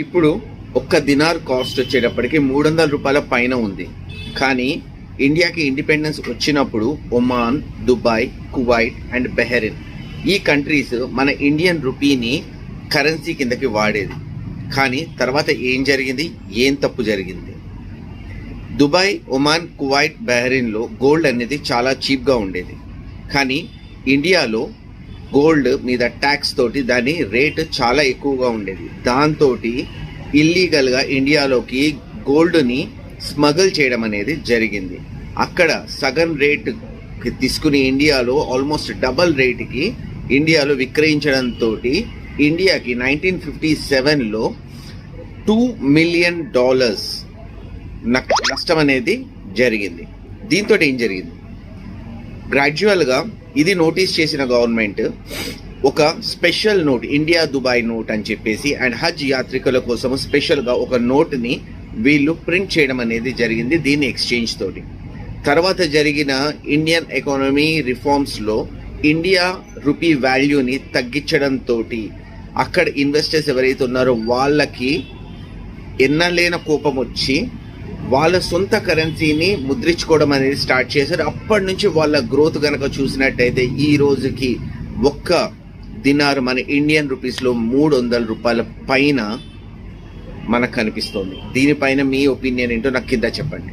ఇప్పుడు ఒక్క dinar cost వచ్చేటప్పటికి మూడు వందల రూపాయల పైన ఉంది. కానీ ఇండియాకి ఇండిపెండెన్స్ వచ్చినప్పుడు Oman Dubai Kuwait and Bahrain ఈ కంట్రీస్ మన ఇండియన్ రూపీని కరెన్సీ కిందకి వాడేది. కానీ తర్వాత ఏం జరిగింది? ఏం తప్పు జరిగింది? దుబాయ్ ఒమాన్ కువైట్ బెహరిన్లో గోల్డ్ అనేది చాలా చీప్గా ఉండేది. కానీ ఇండియాలో గోల్డ్ మీద ట్యాక్స్ తోటి దాని రేట్ చాలా ఎక్కువగా ఉండేది. దాంతో ఇల్లీగల్గా ఇండియాలోకి గోల్డ్ని స్మగుల్ చేయడం అనేది జరిగింది. అక్కడ సగం రేట్ తీసుకుని ఇండియాలో ఆల్మోస్ట్ డబల్ రేటుకి ఇండియాలో విక్రయించడంతో ఇండియాకి నైన్టీన్ ఫిఫ్టీ సెవెన్లో టూ మిలియన్ డాలర్స్ నష్టం అనేది జరిగింది. దీంతో ఏం జరిగింది? గ్రాడ్యువల్గా ఇది నోటీస్ చేసిన గవర్నమెంట్ ఒక special note India Dubai note అని చెప్పేసి అండ్ హజ్ యాత్రికుల కోసం స్పెషల్గా ఒక నోట్ని వీళ్ళు ప్రింట్ చేయడం అనేది జరిగింది దీని ఎక్స్చేంజ్ తోటి. తర్వాత జరిగిన ఇండియన్ ఎకానమీ రిఫార్మ్స్లో ఇండియా రూపీ వాల్యూని తగ్గించడంతో అక్కడ ఇన్వెస్టర్స్ ఎవరైతే ఉన్నారో వాళ్ళకి ఎన్నలేన కోపం వచ్చి వాళ్ళ సొంత కరెన్సీని ముద్రించుకోవడం అనేది స్టార్ట్ చేశారు. అప్పటి నుంచి వాళ్ళ గ్రోత్ కనుక చూసినట్టయితే ఈ రోజుకి ఒక్క దినార్ మన ఇండియన్ రూపీస్లో మూడు వందల రూపాయల పైన మనకు కనిపిస్తోంది. దీనిపైన మీ ఒపీనియన్ ఏంటో నాకు కింద చెప్పండి.